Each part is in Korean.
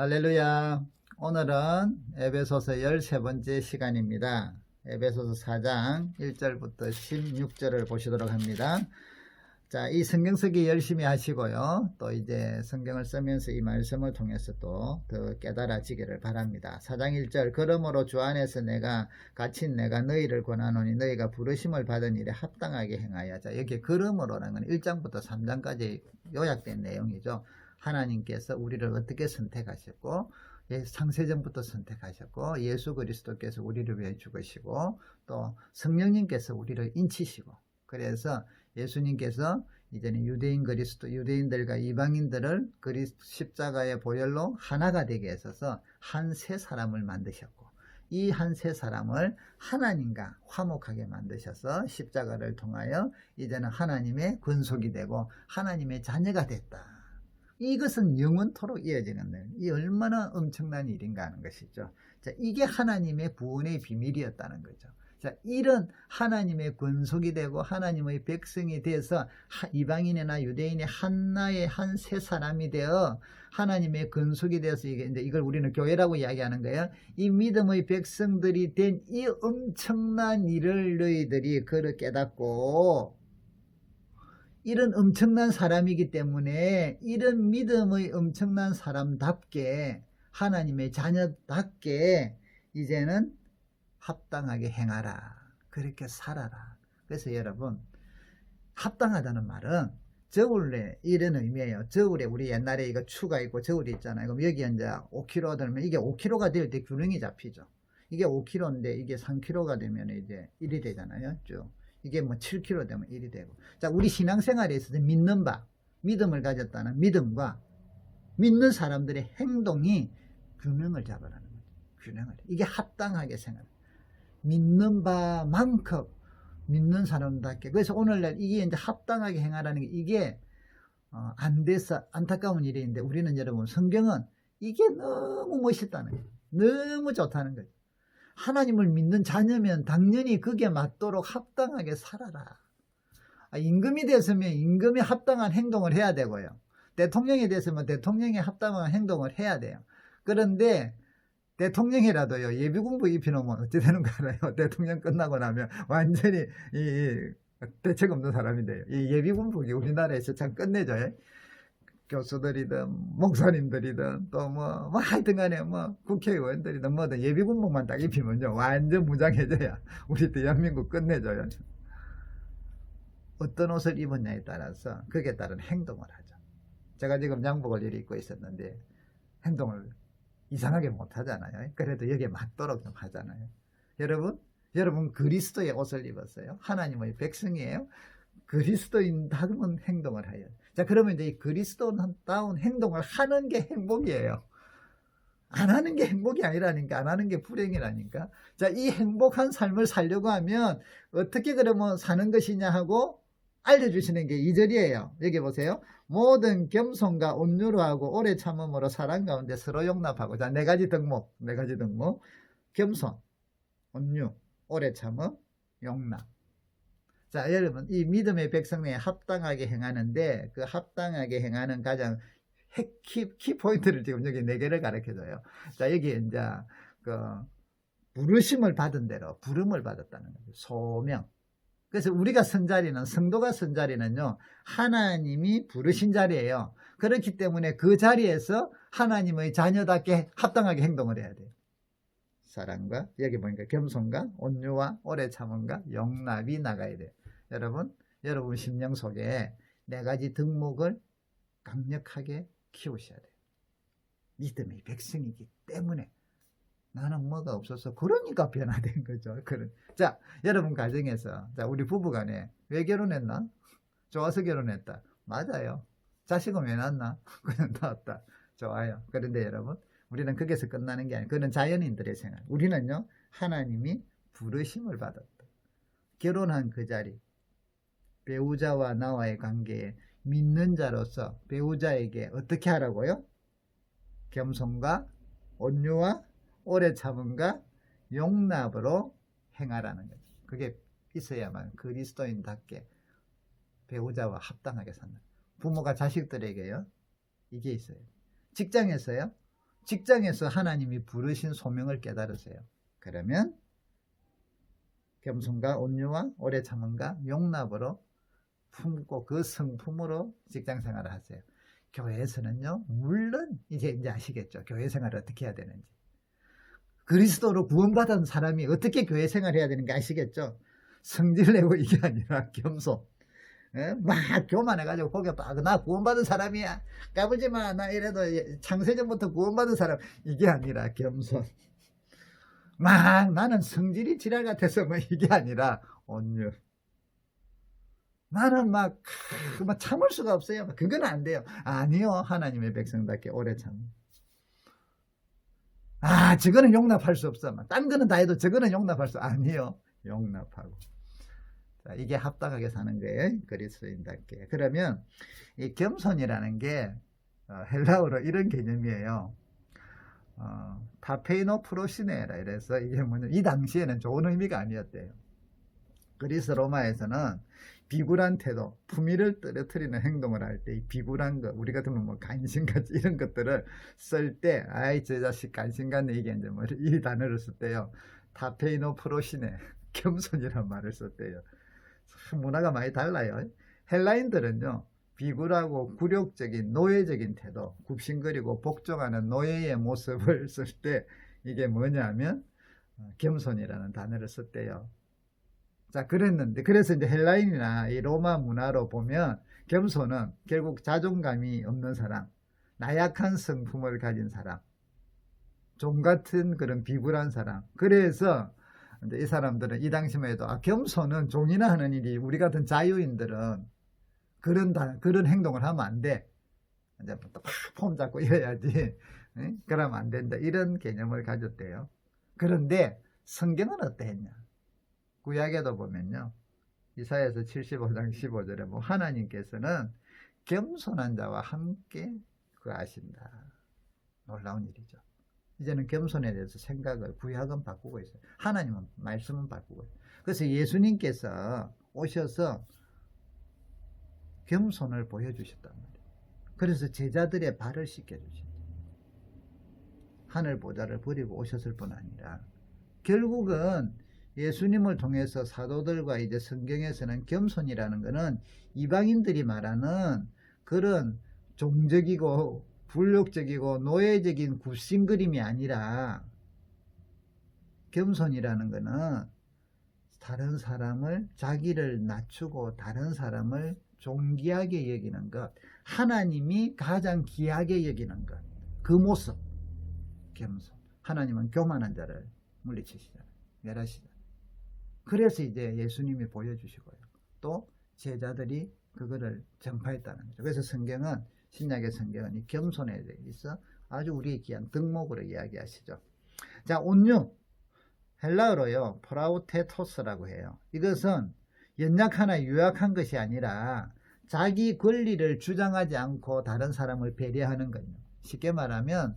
할렐루야. 오늘은 에베소서 13번째 시간입니다. 에베소서 4장 1절부터 16절을 보시도록 합니다. 자, 이 성경 쓰기 열심히 하시고요. 또 이제 성경을 쓰면서 이 말씀을 통해서 또 더 깨달아지기를 바랍니다. 4장 1절 그러므로 주 안에서 내가 갇힌 내가 너희를 권하노니 너희가 부르심을 받은 일에 합당하게 행하여 자, 여기 그러므로라는 건 1장부터 3장까지 요약된 내용이죠. 하나님께서 우리를 어떻게 선택하셨고 예, 창세전부터 선택하셨고 예수 그리스도께서 우리를 위해 죽으시고 또 성령님께서 우리를 인치시고 그래서 예수님께서 이제는 유대인 그리스도 유대인들과 이방인들을 그리스도 십자가의 보혈로 하나가 되게 하셔서 한 세 사람을 만드셨고 이 한 세 사람을 하나님과 화목하게 만드셔서 십자가를 통하여 이제는 하나님의 근속이 되고 하나님의 자녀가 됐다. 이것은 영원토록 이어지는 일. 이 얼마나 엄청난 일인가 하는 것이죠. 자, 이게 하나님의 구원의 비밀이었다는 거죠. 자, 이런 하나님의 권속이 되고 하나님의 백성이 돼서 하- 이방인이나 유대인의 한나의 한 세 사람이 되어 하나님의 근속이 되어서 이게 이제 이걸 우리는 교회라고 이야기하는 거예요. 이 믿음의 백성들이 된 이 엄청난 일을 너희들이 그를 깨닫고 이런 엄청난 사람이기 때문에 이런 믿음의 엄청난 사람답게 하나님의 자녀답게 이제는 합당하게 행하라. 그렇게 살아라. 그래서 여러분 합당하다는 말은 저울에 이런 의미예요. 저울에 우리 옛날에 이거 추가 있고 저울이 있잖아요. 그럼 여기 이제 5kg 들면 이게 5kg가 될 때 균형이 잡히죠. 이게 5kg인데 이게 3kg가 되면 이제 1이 되잖아요. 쭉. 이게 뭐 7kg 되면 1이 되고. 자, 우리 신앙생활에 있어서 믿는 바, 믿음을 가졌다는 믿음과 믿는 사람들의 행동이 균형을 잡아라는 거죠. 균형을. 이게 합당하게 생각. 믿는 바만큼 믿는 사람답게. 그래서 오늘날 이게 이제 합당하게 행하라는 게 이게 어, 안 돼서 안타까운 일인데 우리는 여러분 성경은 이게 너무 멋있다는 거예요. 너무 좋다는 거죠. 하나님을 믿는 자녀면 당연히 그게 맞도록 합당하게 살아라. 아, 임금이 됐으면 임금에 합당한 행동을 해야 되고요. 대통령이 됐으면 대통령에 합당한 행동을 해야 돼요. 그런데 대통령이라도요 예비 공부 입히놓으면 어찌 되는 거 알아요? 대통령 끝나고 나면 완전히 이, 이 대책 없는 사람이 돼요. 이 예비 공부가 우리나라에서 참 끝내줘요. 교수들이든 목사님들이든 또뭐 뭐 하여튼 간에 뭐 국회의원들이든 뭐든 예비 군복만 딱 입히면요. 완전 무장해져야 우리 대한민국 끝내줘요. 어떤 옷을 입었냐에 따라서 거기에 따른 행동을 하죠. 제가 지금 양복을 이리 입고 있었는데 행동을 이상하게 못 하잖아요. 그래도 여기에 맞도록 좀 하잖아요. 여러분 여러분 그리스도의 옷을 입었어요? 하나님의 백성이에요? 그리스도인다운 행동을 해요. 자, 그러면 이제 이 그리스도다운 행동을 하는 게 행복이에요. 안 하는 게 행복이 아니라니까, 안 하는 게 불행이라니까. 자, 이 행복한 삶을 살려고 하면 어떻게 그러면 사는 것이냐 하고 알려주시는 게 2절이에요. 여기 보세요. 모든 겸손과 온유로 하고 오래 참음으로 사랑 가운데 서로 용납하고. 자, 네 가지 덕목, 네 가지 덕목. 겸손, 온유, 오래 참음, 용납. 자, 여러분, 이 믿음의 백성에 합당하게 행하는데, 그 합당하게 행하는 가장 핵, 키, 키 포인트를 지금 여기 네 개를 가르쳐 줘요. 자, 여기 이제, 그, 부르심을 받은 대로, 부름을 받았다는 거죠. 소명. 그래서 우리가 선 자리는, 성도가 선 자리는요, 하나님이 부르신 자리예요. 그렇기 때문에 그 자리에서 하나님의 자녀답게 합당하게 행동을 해야 돼요. 사랑과, 여기 보니까 겸손과, 온유와, 오래 참음과, 용납이 나가야 돼요. 여러분, 여러분 심령 속에 네 가지 덕목을 강력하게 키우셔야 돼요. 믿음의 백성이기 때문에 나는 뭐가 없어서 그러니까 변화된 거죠. 그런. 자, 여러분 가정에서 자, 우리 부부 간에 왜 결혼했나? 좋아서 결혼했다. 맞아요. 자식은 왜 낳나? 그냥 낳았다. 좋아요. 그런데 여러분, 우리는 거기서 끝나는 게 아니에요. 그는 자연인들의 생활. 우리는요, 하나님이 부르심을 받았다. 결혼한 그 자리, 배우자와 나와의 관계에 믿는 자로서 배우자에게 어떻게 하라고요? 겸손과 온유와 오래 참음과 용납으로 행하라는 거죠. 그게 있어야만 그리스도인답게 배우자와 합당하게 산다. 부모가 자식들에게요. 이게 있어요. 직장에서요. 직장에서 하나님이 부르신 소명을 깨달으세요. 그러면 겸손과 온유와 오래 참음과 용납으로 품고 그 성품으로 직장 생활을 하세요. 교회에서는요, 물론 이제 이제 아시겠죠. 교회 생활을 어떻게 해야 되는지. 그리스도로 구원받은 사람이 어떻게 교회 생활해야 되는지 아시겠죠? 성질 내고 이게 아니라 겸손. 예? 막 교만해가지고 고개 빠고 나 구원받은 사람이야. 까불지 마. 나 이래도 창세전부터 구원받은 사람. 이게 아니라 겸손. 막 나는 성질이 지랄 같아서 뭐 이게 아니라 온유. 나는 막, 크, 막 참을 수가 없어요. 그건 안 돼요. 아니요. 하나님의 백성답게 오래 참. 아, 저거는 용납할 수 없어. 막딴 거는 다 해도 저거는 용납할 수 아니요. 용납하고. 자, 이게 합당하게 사는 거예요. 그리스도인답게. 그러면 이 겸손이라는 게 어, 헬라어로 이런 개념이에요. 어, 타페이노 프로시네라 이래서 이게 뭐냐 이 당시에는 좋은 의미가 아니었대요. 그리스 로마에서는 비굴한 태도, 품위를 떨어뜨리는 행동을 할 때 이 비굴한 거, 우리 같으면 뭐 간신같이 이런 것들을 쓸 때, 아이 저 자식 간신 같네 이게 이제 뭐 이 단어를 쓸 때요. 타페이노 프로시네 겸손이란 말을 썼대요. 참 문화가 많이 달라요. 헬라인들은요. 비굴하고 굴욕적인 노예적인 태도, 굽신거리고 복종하는 노예의 모습을 쓸 때 이게 뭐냐면 어, 겸손이라는 단어를 썼대요. 자, 그랬는데 그래서 이제 헬라인이나 이 로마 문화로 보면 겸손은 결국 자존감이 없는 사람, 나약한 성품을 가진 사람, 종 같은 그런 비굴한 사람. 그래서 이제 이 사람들은 이 당시만 해도 아, 겸손은 종이나 하는 일이 우리 같은 자유인들은 그런 다, 그런 행동을 하면 안 돼. 이제 폼 잡고 이래야지. 응? 그러면 안 된다. 이런 개념을 가졌대요. 그런데 성경은 어떠했냐? 구약에도 보면요. 이사야서 75장 15절에 뭐 하나님께서는 겸손한 자와 함께 그 아신다. 놀라운 일이죠. 이제는 겸손에 대해서 생각을 구약은 바꾸고 있어요. 하나님은 말씀은 바꾸고 있어요. 그래서 예수님께서 오셔서 겸손을 보여주셨단 말이에요. 그래서 제자들의 발을 씻겨주셨죠. 하늘 보좌를 버리고 오셨을 뿐 아니라 결국은 예수님을 통해서 사도들과 이제 성경에서는 겸손이라는 것은 이방인들이 말하는 그런 종적이고 불욕적이고 노예적인 굽신 그림이 아니라 겸손이라는 것은 다른 사람을 자기를 낮추고 다른 사람을 존귀하게 여기는 것 하나님이 가장 귀하게 여기는 것그 모습 겸손. 하나님은 교만한 자를 물리치시잖아요. 멸하시잖아요 그래서 이제 예수님이 보여주시고요 또 제자들이 그거를 전파했다는 거죠 그래서 성경은 신약의 성경은 이 겸손에 대해서 아주 우리의 귀한 덕목으로 이야기하시죠. 자, 온유. 헬라어로요, 프라우테토스라고 해요. 이것은 연약하나 유약한 것이 아니라 자기 권리를 주장하지 않고 다른 사람을 배려하는 거예요. 쉽게 말하면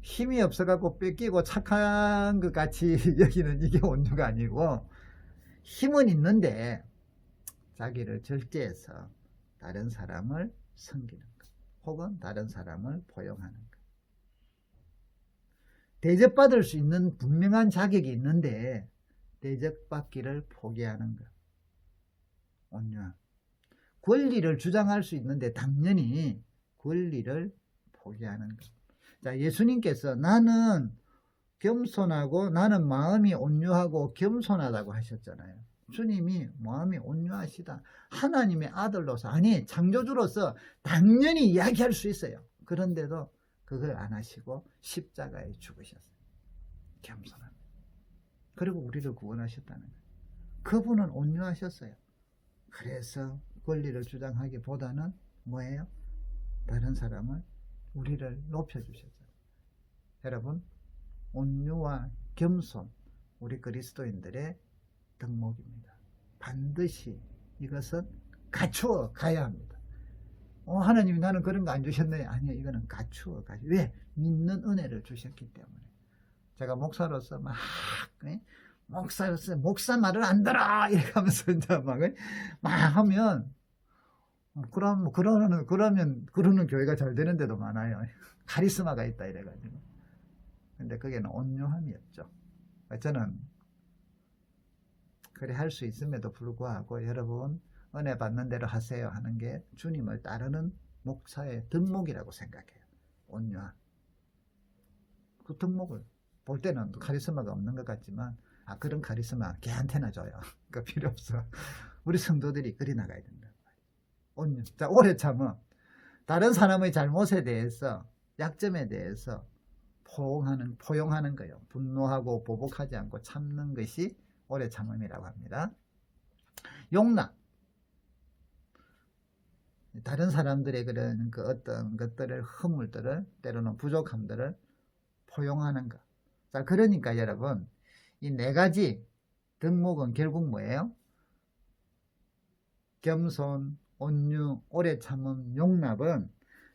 힘이 없어갖고 뺏기고 착한 것 같이 여기는 이게 온유가 아니고 힘은 있는데 자기를 절제해서 다른 사람을 섬기는 것. 혹은 다른 사람을 포용하는 것. 대접받을 수 있는 분명한 자격이 있는데 대접받기를 포기하는 것. 온유함. 권리를 주장할 수 있는데 당연히 권리를 포기하는 것. 자, 예수님께서 나는 겸손하고 나는 마음이 온유하고 겸손하다고 하셨잖아요. 주님이 마음이 온유하시다. 하나님의 아들로서, 아니, 창조주로서 당연히 이야기할 수 있어요. 그런데도 그걸 안 하시고 십자가에 죽으셨어요. 겸손합니다. 그리고 우리를 구원하셨다는 거예요. 그분은 온유하셨어요. 그래서 권리를 주장하기보다는 뭐예요? 다른 사람을, 우리를 높여주셨어요. 여러분, 온유와 겸손, 우리 그리스도인들의 덕목입니다. 반드시 이것은 갖추어 가야 합니다. 어, 하나님이 나는 그런 거 안 주셨네. 아니요, 이거는 갖추어 가야. 왜? 믿는 은혜를 주셨기 때문에. 제가 목사로서 막, 예? 목사로서, 목사 말을 안 들어! 이렇게 하면서 이제 막, 예? 막 하면, 어, 그럼, 그러는, 그러면, 그러는 교회가 잘 되는 데도 많아요. 카리스마가 있다, 이래가지고. 근데 거기는 온유함이 없죠. 저는 그래 할 수 있음에도 불구하고 여러분 은혜 받는 대로 하세요 하는 게 주님을 따르는 목사의 덕목이라고 생각해요. 온유함. 그 덕목을 볼 때는 카리스마가 없는 것 같지만 아 그런 카리스마 걔한테나 줘요. 그 필요 없어. 우리 성도들이 그리 나가야 된다. 온유. 자 오래 참어. 다른 사람의 잘못에 대해서 약점에 대해서 포용하는 포용하는 거예요. 분노하고 보복하지 않고 참는 것이 오래 참음이라고 합니다. 용납. 다른 사람들의 그런 그 어떤 것들을 허물들을 때로는 부족함들을 포용하는 것. 자, 그러니까 여러분 이 네 가지 덕목은 결국 뭐예요? 겸손, 온유, 오래 참음, 용납은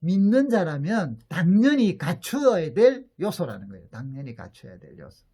믿는 자라면 당연히 갖추어야 될 요소라는 거예요. 당연히 갖춰야 될 요소.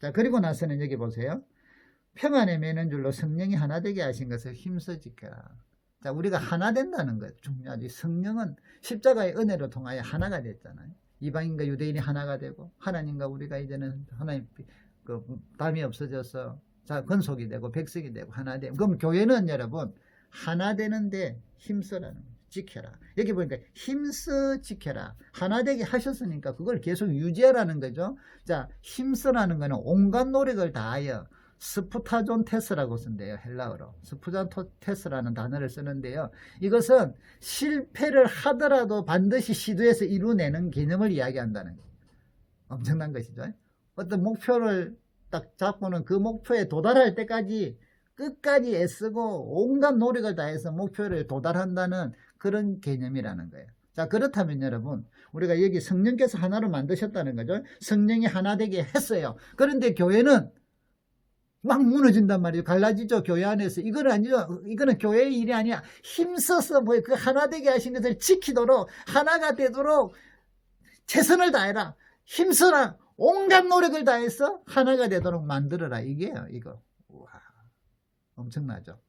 자, 그리고 나서는 여기 보세요. 평안에 매는 줄로 성령이 하나 되게 하신 것을 힘써 지켜라. 자, 우리가 하나 된다는 것 중요하지. 성령은 십자가의 은혜로 통하여 하나가 됐잖아요. 이방인과 유대인이 하나가 되고 하나님과 우리가 이제는 하나님 그 담이 없어져서 자 건속이 되고 백성이 되고 하나 되고 그럼 교회는 여러분 하나 되는데 힘써라는 거예요. 지켜라. 여기 보니까 힘써 지켜라. 하나 되게 하셨으니까 그걸 계속 유지하라는 거죠. 자, 힘써라는 거는 온갖 노력을 다하여 스푸타존 테스라고 쓴대요. 헬라어로. 스푸잔 테스라는 단어를 쓰는데요. 이것은 실패를 하더라도 반드시 시도해서 이루내는 개념을 이야기한다는 거예요. 엄청난 것이죠. 어떤 목표를 딱 잡고는 그 목표에 도달할 때까지 끝까지 애쓰고 온갖 노력을 다해서 목표를 도달한다는 그런 개념이라는 거예요. 자, 그렇다면 여러분, 우리가 여기 성령께서 하나로 만드셨다는 거죠. 성령이 하나 되게 했어요. 그런데 교회는 막 무너진단 말이에요. 갈라지죠. 교회 안에서. 이건 아니죠. 이거는 교회의 일이 아니야. 힘써서 뭐 그 하나 되게 하신 것을 지키도록 하나가 되도록 최선을 다해라. 힘써라. 온갖 노력을 다해서 하나가 되도록 만들어라. 이게요. 이거. 우와. 엄청나죠.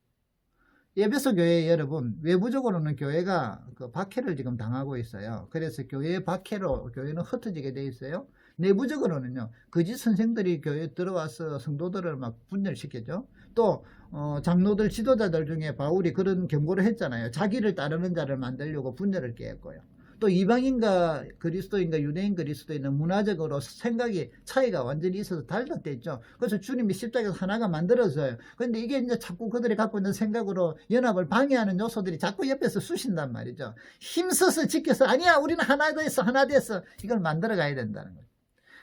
예배소 교회 여러분 외부적으로는 교회가 그 박해를 지금 당하고 있어요. 그래서 교회 박해로 교회는 흩어지게 돼 있어요. 내부적으로는요 거짓 선생들이 교회에 들어와서 성도들을 막 분열시켰죠. 또 어, 장로들 지도자들 중에 바울이 그런 경고를 했잖아요. 자기를 따르는 자를 만들려고 분열을 깨했고요. 또 이방인과 그리스도인과 유대인 그리스도인은 문화적으로 생각이 차이가 완전히 있어서 달랐댔죠. 그래서 주님이 십자가에서 하나가 만들어져요. 그런데 이게 이제 자꾸 그들이 갖고 있는 생각으로 연합을 방해하는 요소들이 자꾸 옆에서 쑤신단 말이죠. 힘써서 지켜서 아니야 우리는 하나 됐어 하나 됐어 이걸 만들어 가야 된다는 거예요.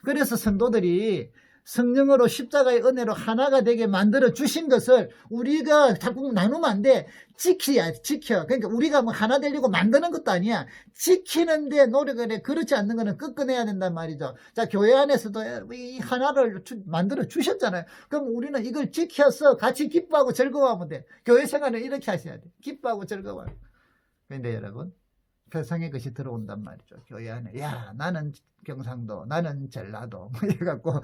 그래서 성도들이 성령으로 십자가의 은혜로 하나가 되게 만들어 주신 것을 우리가 자꾸 나누면 안 돼. 지켜야 지켜. 그러니까 우리가 뭐 하나 되려고 만드는 것도 아니야. 지키는데 노력을 해. 그렇지 않는 거는 끄끄내야 된단 말이죠. 자, 교회 안에서도 이 하나를 주, 만들어 주셨잖아요. 그럼 우리는 이걸 지켜서 같이 기뻐하고 즐거워하면 돼. 교회 생활은 이렇게 하셔야 돼. 기뻐하고 즐거워. 그런데 여러분, 세상의 것이 들어온단 말이죠. 교회 안에. 야, 나는 경상도, 나는 전라도. 뭐 이래갖고, 어,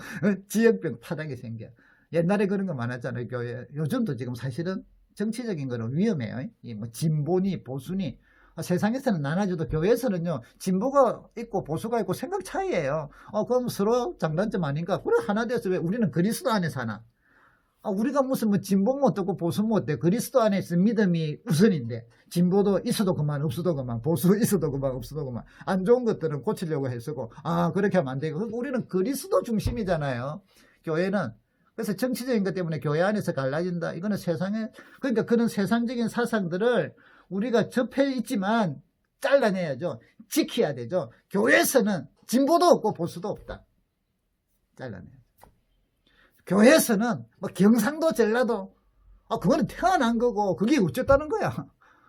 지역병 파닥이 생겨. 옛날에 그런 거 많았잖아요. 교회. 요즘도 지금 사실은 정치적인 거는 위험해요. 이뭐 진보니, 보수니. 아, 세상에서는 나눠줘도 교회에서는요, 진보가 있고 보수가 있고 생각 차이예요. 어, 그럼 서로 장단점 아닌가? 그래, 하나 돼서 왜 우리는 그리스도 안에 사나? 아, 우리가 무슨 뭐 진보 못 듣고 보수 못 돼. 그리스도 안에 있는 믿음이 우선인데, 진보도 있어도 그만, 없어도 그만, 보수 있어도 그만, 없어도 그만. 안 좋은 것들은 고치려고 했었고, 아, 그렇게 하면 안 되고. 우리는 그리스도 중심이잖아요. 교회는. 그래서 정치적인 것 때문에 교회 안에서 갈라진다. 이거는 세상에, 그러니까 그런 세상적인 사상들을 우리가 접해 있지만 잘라내야죠. 지켜야 되죠. 교회에서는 진보도 없고 보수도 없다. 잘라내야 교회에서는 뭐 경상도 전라도 아 그거는 태어난 거고 그게 어쨌다는 거야.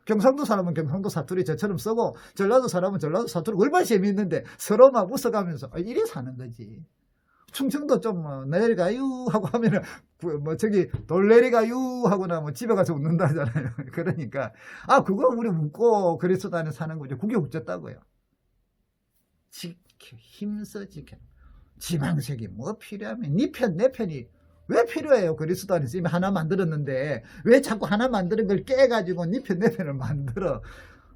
경상도 사람은 경상도 사투리 저처럼 쓰고 전라도 사람은 전라도 사투리 얼마나 재미있는데 서로 막 웃어가면서 아, 이래 사는 거지. 충청도 좀 뭐 내려가유 하고 하면은 뭐 저기 돌내리가유 하거나 뭐 집에 가서 웃는다 하잖아요. 그러니까 아 그거 우리 웃고 그리스도 안에 사는 거죠. 그게 어쨌다고요. 지켜 힘써 지켜. 지방색이 뭐 필요하면 니편내 편이 왜 필요해요? 그리스도 안에서 이미 하나 만들었는데 왜 자꾸 하나 만드는 걸 깨가지고 니편내 편을 만들어?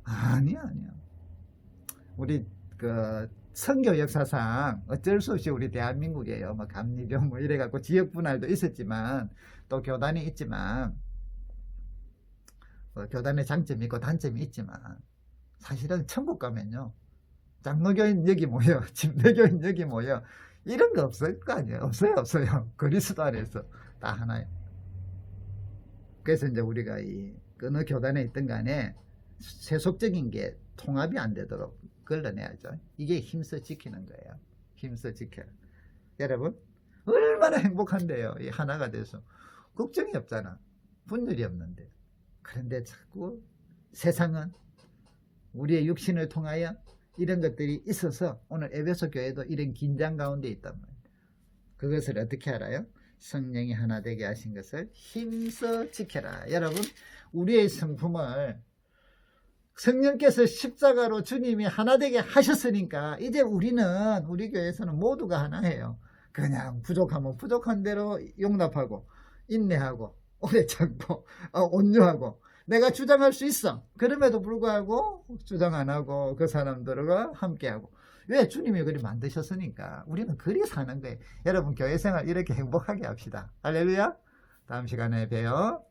아니야 아니야 우리 그 선교 역사상 어쩔 수 없이 우리 대한민국이에요. 뭐 감리교 뭐 이래갖고 지역 분할도 있었지만 또 교단이 있지만 뭐 교단의 장점이 있고 단점이 있지만 사실은 천국 가면요. 장로교인 여기 모여 침례교인 여기 모여 이런 거 없을 거 아니에요. 없어요 없어요. 그리스도 안에서 다 하나예요. 그래서 이제 우리가 이 어느 교단에 있든 간에 세속적인 게 통합이 안 되도록 걸러내야죠. 이게 힘써 지키는 거예요. 힘써 지켜. 여러분 얼마나 행복한데요. 이 하나가 돼서 걱정이 없잖아. 분열이 없는데. 그런데 자꾸 세상은 우리의 육신을 통하여 이런 것들이 있어서 오늘 에베소 교회도 이런 긴장 가운데 있단 말이에요. 그것을 어떻게 알아요? 성령이 하나 되게 하신 것을 힘써 지켜라. 여러분, 우리의 성품을 성령께서 십자가로 주님이 하나 되게 하셨으니까 이제 우리는 우리 교회에서는 모두가 하나예요. 그냥 부족하면 부족한 대로 용납하고 인내하고 오래 참고 어, 온유하고 내가 주장할 수 있어. 그럼에도 불구하고 주장 안 하고 그 사람들과 함께하고 왜 주님이 그리 만드셨으니까 우리는 그리 사는 거예요. 여러분 교회 생활 이렇게 행복하게 합시다. 할렐루야. 다음 시간에 봬요.